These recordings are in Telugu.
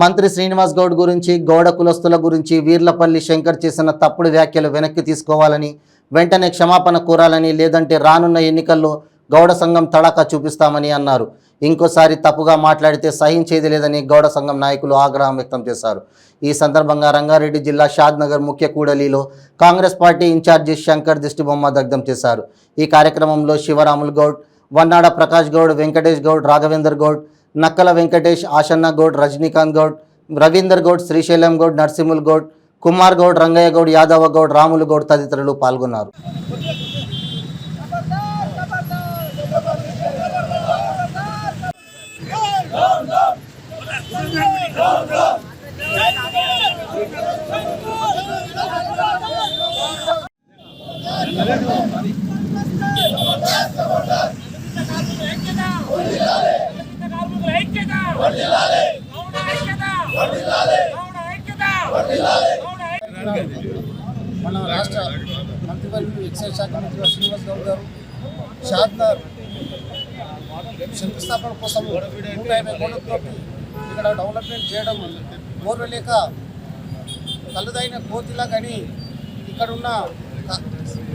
మంత్రి శ్రీనివాస్ గౌడ్ గురించి గౌడ కులస్తుల గురించి వీర్లపల్లి శంకర్ చేసిన తప్పుడు వ్యాఖ్యలు వెనక్కి తీసుకోవాలని వెంటనే క్షమాపణ కోరాలని లేదంటే రానున్న ఎన్నికల్లో గౌడ సంఘం తడాకా చూపిస్తామని అన్నారు. ఇంకోసారి తప్పుగా మాట్లాడితే సహించేది లేదని గౌడ సంఘం నాయకులు ఆగ్రహం వ్యక్తం చేశారు. ఈ సందర్భంగా రంగారెడ్డి జిల్లా షాద్నగర్ ముఖ్య కూడలిలో Congress party in charge Shankar దిష్టిబొమ్మ దగ్ధం చేశారు. ఈ కార్యక్రమంలో శివరాములు గౌడ్ వన్నాడ ప్రకాష్ గౌడ్ వెంకటేష్ గౌడ్ రాఘవేందర్ గౌడ్ నక్కల వెంకటేష్ ఆశన్న గౌడ్ రజనీకాంత్ గౌడ్ రవీందర్ గౌడ్ శ్రీశైలం గౌడ్ నరసింహుల్ గౌడ్ కుమార్ గౌడ్ రంగయ్య గౌడ్ యాదవ గౌడ్ రాములు గౌడ్ తదితరులు పాల్గొన్నారు. మన రాష్ట్ర మంత్రివర్యులు ఎక్సైజ్ శాఖ మంత్రి శ్రీనివాస్ గౌడ్ గారు షాద్నర్ శంకుస్థాపన కోసం నూట యాభై కోట్లతో ఇక్కడ డెవలప్మెంట్ చేయడం ఓర్వలేక కలుదైన కోతిలా కానీ ఇక్కడ ఉన్న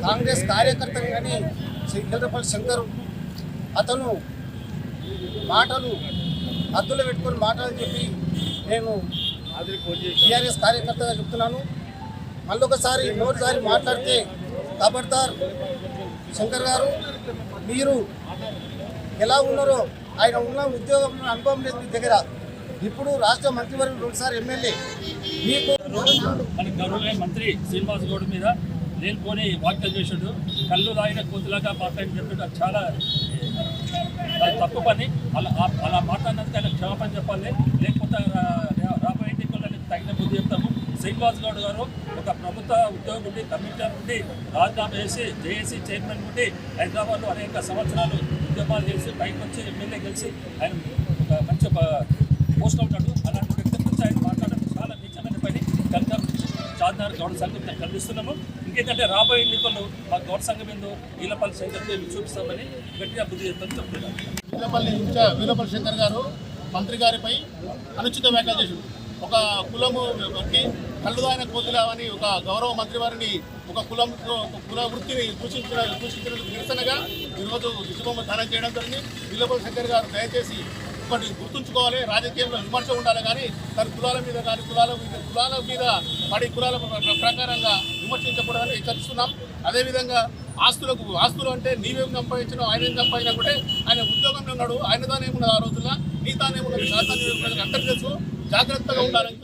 కాంగ్రెస్ కార్యకర్తలు కానీ శ్రీ శంకర్ అతను మాటలు అద్దులు పెట్టుకొని మాటలు చెప్పి నేను టీఆర్ఎస్ కార్యకర్తగా చెప్తున్నాను. మళ్ళొకసారి నోటిసారి మాట్లాడితే కాబడతారు శంకర్ గారు మీరు ఎలా ఉన్నారో ఆయన ఉన్న ఉద్యోగం అనుభవం లేదు మీ దగ్గర. ఇప్పుడు రాష్ట్ర మంత్రివర్గం రెండుసారి ఎమ్మెల్యే. మీకు మన గౌరవ మంత్రి శ్రీనివాస్ గౌడ్ మీద లేనిపోని వ్యాఖ్యలు చేశాడు. కళ్ళు లాగిన కోతులాగా మాట్లాడి చెప్పాడు. అది చాలా అది తప్పు పని. అలా అలా మాట్లాడినందుకు ఆయన క్షమాపణ చెప్పాలి. లేకపోతే రాబోయే ఎన్నికల్లో తగిన బుద్ధి చెప్తాము. శ్రీనివాస్ గౌడ్ గారు ఒక ప్రభుత్వ ఉద్యోగం నుండి కమిషనర్ నుండి రాజీనామా చేసి జేఏసీ చైర్మన్ నుండి హైదరాబాద్లో అనేక సంవత్సరాలు ఉద్యమాలు చేసి పైకి వచ్చి ఎమ్మెల్యే గెలిచి ఆయన ఒక మంచి పోస్ట్లో ఉంటాడు. అలాంటి వ్యక్తి గురించి ఆయన మాట్లాడడం చాలా నిజమైన పని. కనుక చార్మినార్ గౌడ సంఘం మేము ఖండిస్తున్నాము. ఇంకేంటంటే రాబోయే ఎన్నికల్లో మా గౌడ సంఘం ఏందో ఈలపల్లి శంకర్ చూపిస్తామని గట్టిగా బుద్ధి చెప్తామని చెప్తున్నాను. వీలపల్లి వీలపల్లి శంకర్ గారు మంత్రి గారిపై అనుచిత వ్యాఖ్యలు చేసి ఒక కులము బట్టి కళ్ళుదాయన కోతులా ఒక గౌరవ మంత్రి వారిని ఒక కులం ఒక కుల వృత్తిని సూచించిన సూచించిన నిరసనగా ఈరోజు దిశబొమ్మ దానం చేయడం జరిగింది. వీలపల్లి శంకర్ గారు దయచేసి ఒకటి గుర్తుంచుకోవాలి. రాజకీయంలో విమర్శ ఉండాలి కానీ తన కులాల మీద కానీ కులాల మీద కులాల మీద పడి కులాల ప్రకారంగా విమర్శించకూడదని హెచ్చరిస్తున్నాం. అదేవిధంగా ఆస్తులకు ఆస్తులు అంటే నీవేం సంపాదించినా ఆయన ఏం సంపాదించినా కూడా ఆయన ఉద్యోగంలో ఉన్నాడు. ఆయన దానేమున్నది ఆ రోజుల్లో నీ దానేమున్నది శాతాన్ని అందరికీ తెలుసు. జాగ్రత్తగా ఉండాలని